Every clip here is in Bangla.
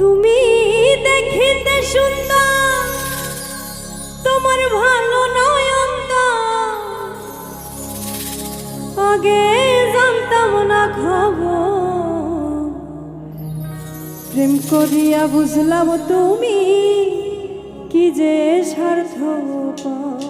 তুমি দেখিতে সুন্দর, তোমার ভালো নয়ন্ত আগে জানতাম না খবর। প্রেম করিয়া বুঝলাম তুমি কি যে স্বার্থ তুমি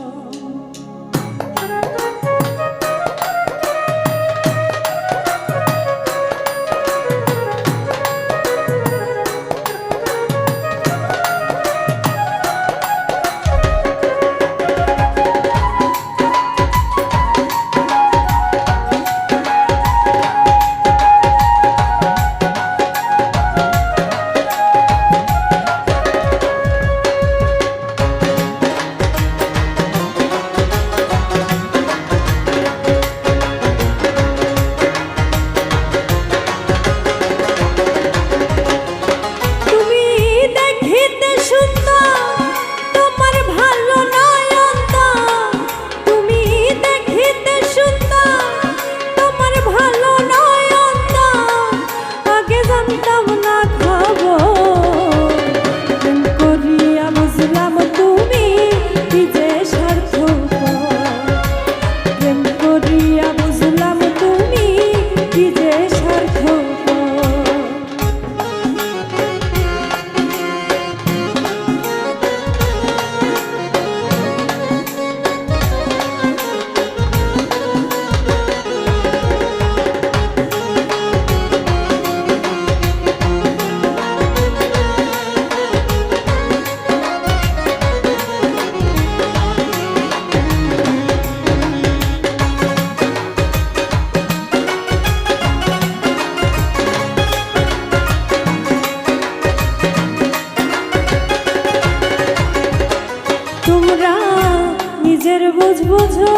বুঝ বুঝো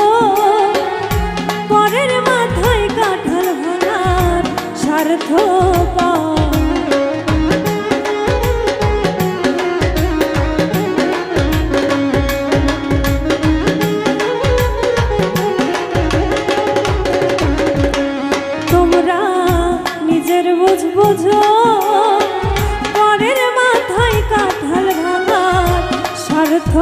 পরের মাথায় কাঠাল তোমরা নিজের বুঝ পরের মাথায় ভাঙার স্বার্থ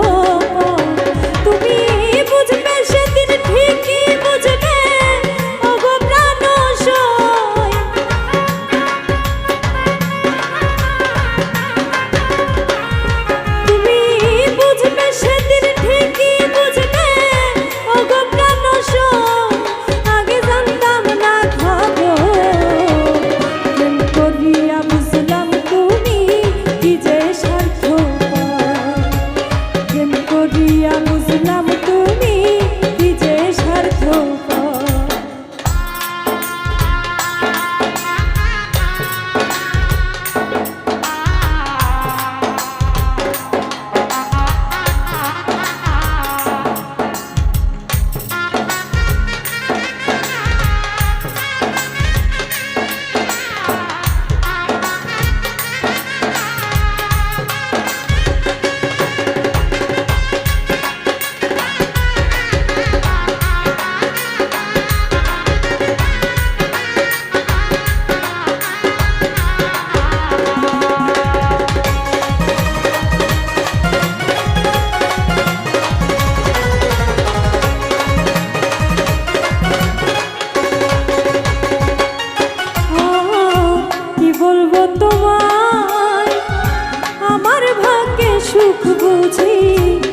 সুখ বুঝি।